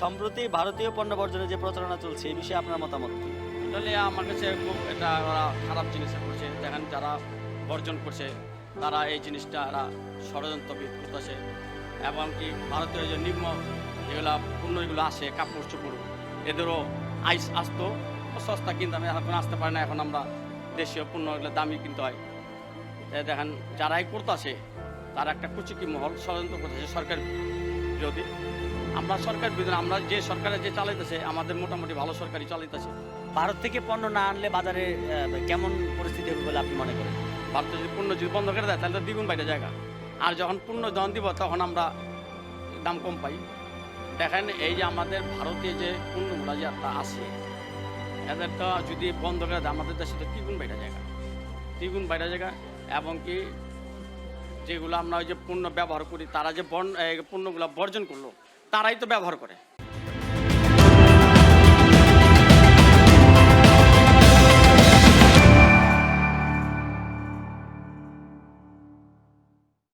সম্প্রতি ভারতীয় পণ্য বর্জনের যে প্রচারণা চলছে এই বিষয়ে আপনার মতামত কি? আমার কাছে খুব এটা ওরা খারাপ জিনিস করছে দেখেন যারা বর্জন করছে, তারা এই জিনিসটা এরা ষড়যন্ত্রবিদ করতেছে। এবং কি ভারতীয় যে নিম্ন যেগুলা পণ্য এগুলো আসে কাপড় চোপড়, এদেরও আইস আসতো, সস্তা কিনতে আমি এখন আসতে পারে না। এখন আমরা দেশীয় পণ্য এগুলো দামি কিনতে হয় দেখেন, যারাই করতেছে, তারা একটা কুচুকি মহল ষড়যন্ত্র করতেছে সরকার বিরোধী। আমরা সরকার বিরোধী আমরা যে সরকারের যে চালাইতেছে আমাদের মোটামুটি ভালো সরকারই চালাইতেছে। ভারত থেকে পণ্য না আনলে বাজারে কেমন পরিস্থিতি হবে বলে আপনি মনে করেন? ভারতে যদি পণ্য যদি বন্ধ করে দেয় তাহলে তো দ্বিগুণ বাইরে জায়গা। আর যখন পণ্য যখন দিব তখন আমরা দাম কম পাই। দেখেন এই যে আমাদের ভারতে যে পণ্যগুলো যে একটা আছে এদের তো যদি বন্ধ করে দেয় আমাদের দেশে তো দ্বিগুণ বাইরে জায়গা। দ্বিগুণ বাইরে জায়গা এবং কি যেগুলো আমরা ওই যে পণ্য ব্যবহার করি তারা যে বন পণ্যগুলো বর্জন করল তারাই তো ব্যবহার করে।